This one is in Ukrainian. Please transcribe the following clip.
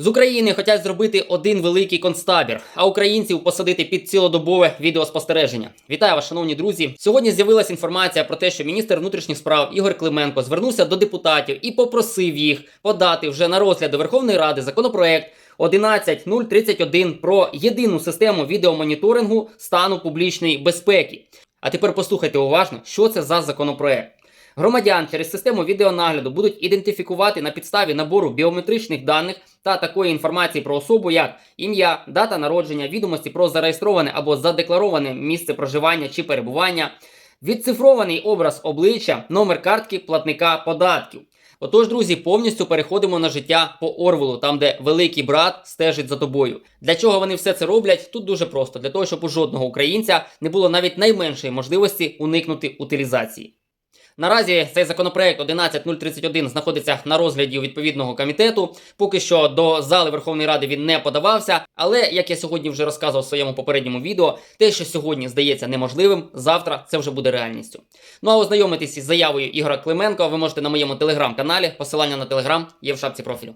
З України хочуть зробити один великий концтабір, а українців посадити під цілодобове відеоспостереження. Вітаю вас, шановні друзі. Сьогодні з'явилася інформація про те, що міністр внутрішніх справ Ігор Клименко звернувся до депутатів і попросив їх подати вже на розгляд до Верховної Ради законопроект 11031 про єдину систему відеомоніторингу стану публічної безпеки. А тепер послухайте уважно, що це за законопроект. Громадян через систему відеонагляду будуть ідентифікувати на підставі набору біометричних даних та такої інформації про особу, як ім'я, дата народження, відомості про зареєстроване або задеклароване місце проживання чи перебування, відцифрований образ обличчя, номер картки платника податків. Отож, друзі, повністю переходимо на життя по Орвелу, там де великий брат стежить за тобою. Для чого вони все це роблять? Тут дуже просто: для того, щоб у жодного українця не було навіть найменшої можливості уникнути утилізації. Наразі цей законопроект 11031 знаходиться на розгляді у відповідного комітету. Поки що до зали Верховної Ради він не подавався. Але як я сьогодні вже розказував в своєму попередньому відео, те, що сьогодні здається неможливим, завтра це вже буде реальністю. Ну а ознайомитись із заявою Ігора Клименко ви можете на моєму телеграм-каналі. Посилання на телеграм є в шапці профілю.